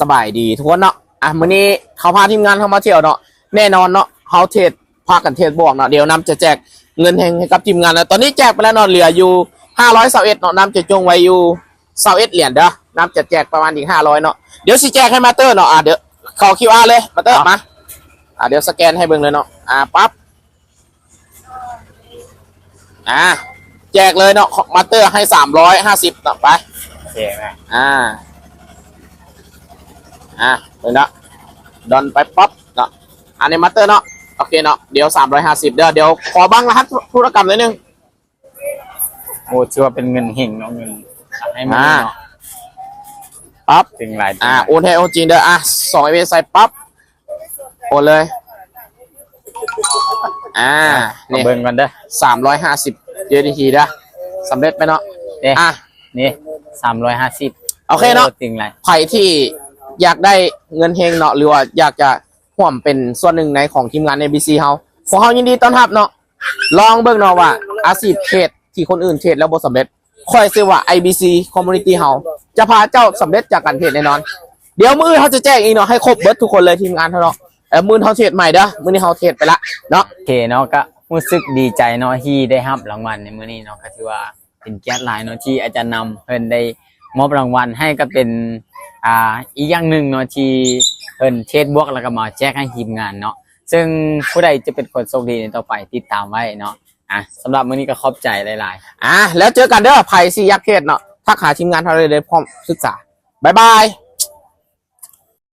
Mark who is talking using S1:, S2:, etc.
S1: สบายดีทุกคนเนาะอะมื้อนี้เขาพาทีมงานเข้ามาเที่ยวเนาะแน่นอนเนาะเขาเทศพากันเทศบวกเนาะเดี๋ยวนำจะแจกเงินแห่งให้กับทีมงานแล้วตอนนี้แจกไปแล้วเนาะเหลืออยู่500เเนาะนำจะจงไว้อยู่21เหรียญเด้อนำจะแจกประมาณอีก500เนาะเดี๋ยวสิแจกให้มาเตอร์เนาะอะเดี๋ยวเข้า QR เลยมาเตอร์มาอะเดี๋ยวสแกนให้เบิ่งเลยเนาะอะปั๊บอะแจกเลยเนาะมาเตอร์ให้350เนาะไป
S2: โอเคไหม
S1: อ่า อ่าเลยนะดอนไปป๊อปเนาะอันนี้มัตเตอร์เนาะโอเคเนาะเดี๋ยวสามร้อยห้าสิบเดี๋ยวเดี๋ยวขอบังรหัสธุรกรรมนิดนึง
S2: โอ้ชื่อว่าเป็นเงินเฮงเนาะเงินให้มา
S1: อ่า
S2: เนาะ
S1: ปั๊บ
S2: ถึงหลาย
S1: อ่าโอนให้โอนจริงเด้ออะสองไอเวใส่ปั๊บโอนเลย อ่า
S2: มา
S1: เนี่ย
S2: เบิ่งกันเด้อ
S1: สามร้อยห้าสิบเยอะดีทีนะสำเร็จไหมเนาะ
S2: เด้
S1: อะ
S2: นี่สามร้อยห้าสิบ
S1: โอเคเนาะ
S2: จริงไร
S1: ใครที่ อยากได้เงินเฮงเนาะหรือว่าอยากจะร่วมเป็นส่วนหนึ่งในของทีมงาน ABC เฮาพวกเฮายินดีต้อนรับเนาะลองเบิ่งเนาะว่าอาชีพเทรดที่คนอื่นเทรดแล้วบ่สำเร็จค่อยซื้อว่า IBC Community เฮาจะพาเจ้าสำเร็จจากการเทรดแน่นอน เดี๋ยวมือเขาจะแจ้งอีกเนาะให้ครบเบิดทุกคนเลยทีมงานเฮาเนาะเออมือเฮาเทรดใหม่เด้อมือนี้เฮาเทรดไปละเนาะ
S2: โอเคเนาะก็รู้สึกดีใจเนาะที่ได้รับรางวัลในมื้อนี้เนาะก็ถือว่าเป็นเกียรติหลายเนาะที่อาจารย์นำเพิ่นได้มอบรางวัลให้ก็เป็น อ่าอีกอย่างหนึ่งเนาะที่เพิ่นเทศบวกแล้วก็มาแจกให้ทีมงานเนาะซึ่งผู้ใดจะเป็นคนโชคดีในต่อไปติดตามไว้เนาะอะสำหรับมื้อนี้ก็ขอบใจหลายๆ
S1: อะแล้วเจอกันเด้อไผสิยักษ์เทรดเนาะทักหาทีมงานเฮาเลยเด้พร้อมศึกษาบ๊ายบาย